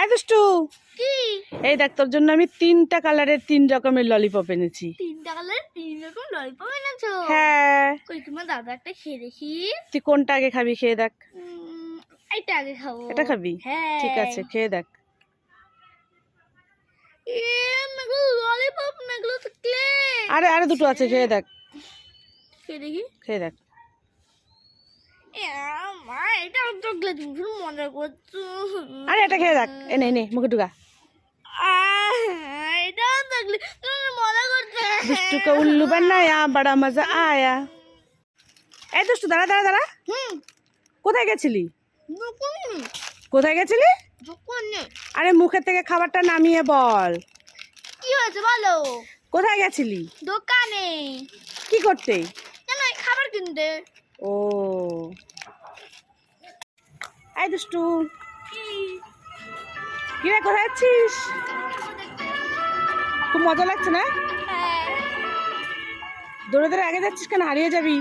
আয় দুষ্টু। কি? এই দেখ তোর জন্য আমি তিনটা কালারের তিন রকমের ললিপপ এনেছি। তিনটা কালার তিন রকম ললিপপ এনেছো? হ্যাঁ। কই তোমার দাদা একটা খেয়ে দেখি। তুই কোনটা আগে খাবি খেয়ে দেখ। এটা আগে খাব। এটা খাবি? হ্যাঁ। ঠিক আছে খেয়ে দেখ। ললিপপ আরে আরে দুটো আছে খেয়ে দেখ। খেয়ে দেখি। খেয়ে দেখ। এটা মজা আরে এটা খেয়ে দেখ। এটা মজা করছে। উল্লু বড় মজা আয়া। দাঁড়া দাঁড়া হুম। কোথায় গেছিলি? কোথায় গেছিলি? আরে মুখের থেকে খাবারটা নামিয়ে বল। কি হয়েছে বলো? কোথায় গেছিলি? দোকানে। কি করতে? খাবার কিনতে। ও। এই দুষ্টু। কিরে কোথায় যাচ্ছিস? খুব মজা লাগছে না? দৌড়ে দৌড়ে আগে যাচ্ছিস কেন হারিয়ে যাবি?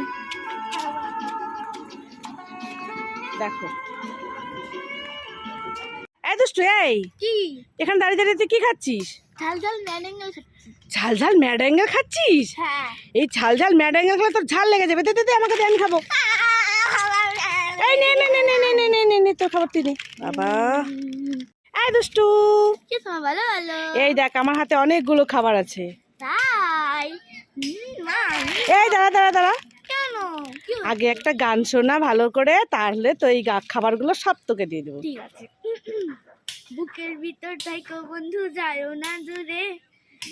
দেখো। এই দুষ্টু এই। কি? এখানে দাঁড়িয়ে দাঁড়িয়ে তুই কি খাচ্ছিস? ঝাল ঝাল ম্যাডাঙ্গা খাচ্ছিস? হ্যাঁ। এই ঝাল ঝাল ম্যাডাঙ্গা খেলে তোর ঝাল লেগে যাবে। দে আমাকে দে আমি খাব। এই নে নে নে নে নে নে নে নে নে তোর খাবার তুই নে। বাবা। এই দুষ্টু। ভালো ভালো। এই দেখ আমার হাতে অনেকগুলো খাবার আছে। তাই? এই দাঁড়া দাঁড়া দাঁড়া? আগে একটা গান শোনা ভালো করে তাহলে তো এই খাবারগুলো সব তোকে দিয়ে দেবো। ঠিক আছে। বুকের ভিতর থাইকো বন্ধু যায়ও না দূরে।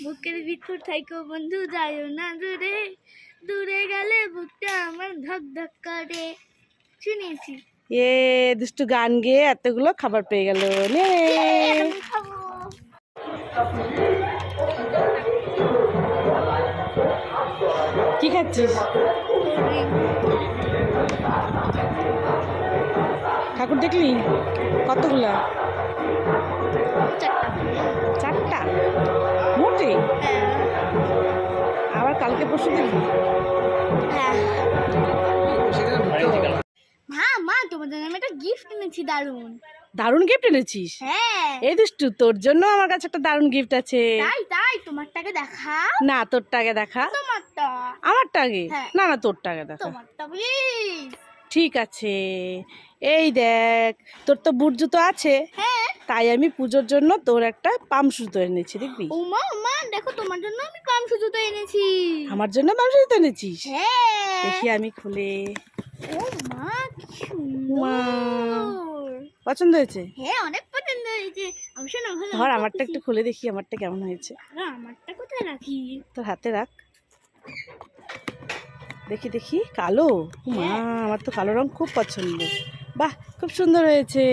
বুকের ভিতর থাইকো বন্ধু যায়ও না দূরে। দূরে গেলে বুকটা আমার ধক ধক করে। শুনেছি। এ দুষ্টু গান গেয়ে এতগুলো খাবার পেয়ে গেল নে। কি খাচ্ছিস? ঠাকুর দেখলি? কতগুলা? কালকে পরশু দেখবি হ্যাঁ। মা মা তোমাদের জন্য আমি একটা গিফট এনেছি দারুণ। দারুণ গিফট এনেছিস? হ্যাঁ। এই দুষ্টু তোর জন্য আমার কাছে একটা দারুণ গিফট আছে। তাই তাই তোমারটাকে দেখা। না তোরটা আগে দেখা। তোমারটা। আমারটা আগে? হ্যাঁ। না না তোরটা আগে দেখা। তোমারটা প্লিজ ঠিক আছে। এই দেখ তোর তো বুট জুতো আছে। হ্যাঁ। তাই আমি পুজোর জন্য তোর একটা পাম সুতো এনেছি দেখবি? ও মা মা দেখো তোমার জন্য আমি কাম সুজুতো এনেছি। আমার জন্য পাম সুতো এনেছিস? হ্যাঁ। দেখি আমি খুলে। ও মা মা। পছন্দ হয়েছে? হ্যাঁ অনেক পছন্দ হয়েছে। ধর আমারটা একটু খুলে দেখি আমারটা কেমন হয়েছে। আমারটা কোথায় রাখি? তোর হাতে রাখ। দেখি দেখি কালো? মা আমার তো কালো রং খুব পছন্দ। বাহ খুব সুন্দর হয়েছে।